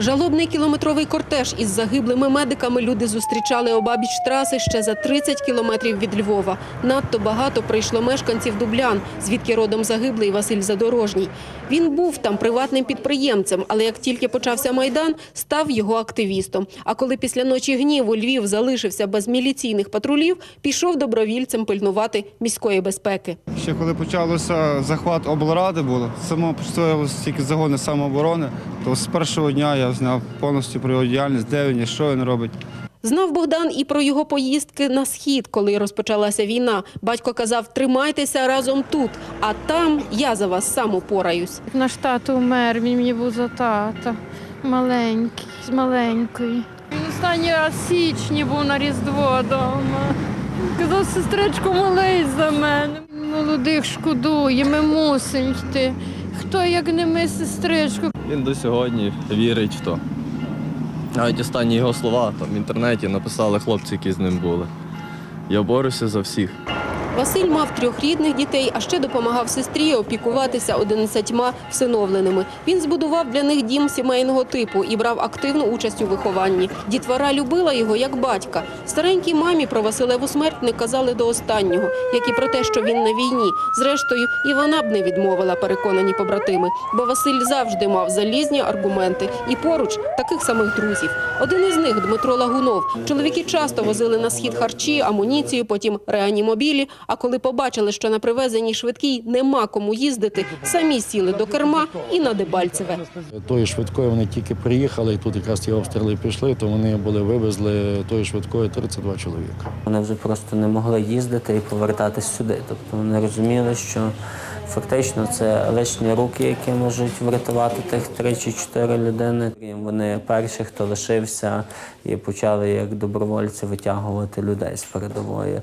Жалобний кілометровий кортеж із загиблими медиками люди зустрічали обабіч траси ще за 30 кілометрів від Львова. Надто багато прийшло мешканців Дублян, звідки родом загиблий Василь Задорожній. Він був там приватним підприємцем, але як тільки почався Майдан, став його активістом. А коли після ночі гніву Львів залишився без міліційних патрулів, пішов добровільцем пильнувати міської безпеки. Ще коли почалося захват облради було, само построїлися тільки загони самооборони, то з першого дня я зняв повністю про його діяльність, де він і що він робить. Знав Богдан і про його поїздки на схід, коли розпочалася війна. Батько казав: тримайтеся разом тут, а там я за вас сам упораюсь. Наш тато умер, він мені був за тата. Маленький, з маленької. Він останній раз в січні був на Різдво вдома. Казав, сестричко, молись за мене. Молодих шкодує, ми мусимо йти. Хто як не ми, сестричку. Він до сьогодні вірить в то. Навіть останні його слова там в інтернеті написали хлопці, які з ним були. Я борюся за всіх. Василь мав трьох рідних дітей, а ще допомагав сестрі опікуватися одинадцятьма всиновленими. Він збудував для них дім сімейного типу і брав активну участь у вихованні. Дітвора любила його як батька. Старенькій мамі про Василеву смерть не казали до останнього, як і про те, що він на війні. Зрештою, і вона б не відмовила, переконані побратими. Бо Василь завжди мав залізні аргументи і поруч таких самих друзів. Один із них Дмитро Лагунов. Чоловіки часто возили на схід харчі, амуніцію, потім реанімобілі. А коли побачили, що на привезеній швидкій нема кому їздити, самі сіли до керма і на Дебальцеве. Тої швидкої вони тільки приїхали, і тут якраз ті обстріли пішли, то вони були вивезли тої швидкої 32 чоловіка. Вони вже просто не могли їздити і повертатись сюди. Тобто вони розуміли, що фактично це лишні руки, які можуть врятувати тих три чи чотири людини. Вони перші, хто лишився, і почали як добровольці витягувати людей з передової.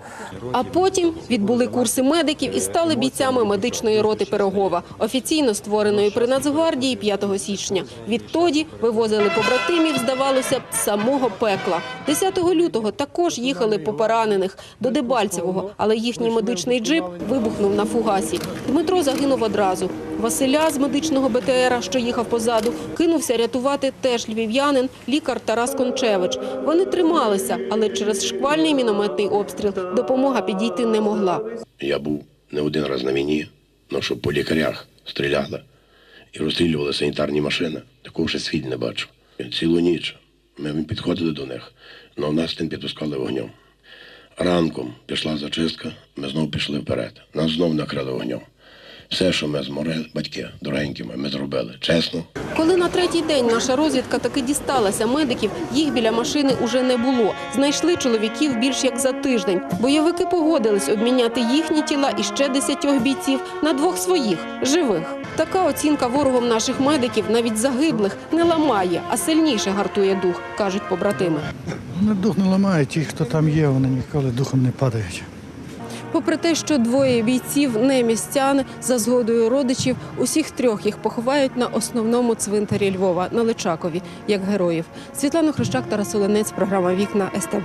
А потім відбули курси медиків і стали бійцями медичної роти Пирогова, офіційно створеної при Нацгвардії 5 січня. Відтоді вивозили побратимів, здавалося з самого пекла. 10 лютого також їхали по поранених до Дебальцевого, але їхній медичний джип вибухнув на фугасі. Дмитро загинув одразу. Василя з медичного БТРа, що їхав позаду, кинувся рятувати теж львів'янин, лікар Тарас Кончевич. Вони трималися, але через шквальний мінометний обстріл допомога підійти не могла. Я був не один раз на війні, але щоб по лікарях стріляли і розстрілювали санітарні машини, такого ще світ не бачив. Цілу ніч ми підходили до них, але нас не підпускали вогнем. Ранком пішла зачистка, ми знову пішли вперед. Нас знову накрили вогнем. Все, що ми змогли, батьки дорогенькими, ми зробили чесно, Коли на третій день наша розвідка таки дісталася медиків, їх біля машини уже не було. Знайшли чоловіків більш як за тиждень. Бойовики погодились обміняти їхні тіла і ще десятьох бійців на двох своїх живих. Така оцінка ворогом наших медиків, навіть загиблих, не ламає, а сильніше гартує дух, кажуть побратими. Вони дух не ламають, ті, хто там є, вони ніколи духом не падають. Попри те, що двоє бійців не містяни, за згодою родичів, усіх трьох їх поховають на основному цвинтарі Львова на Личакові, як героїв. Світлана Хрещак, Тарас Оленець, програма Вікна СТБ.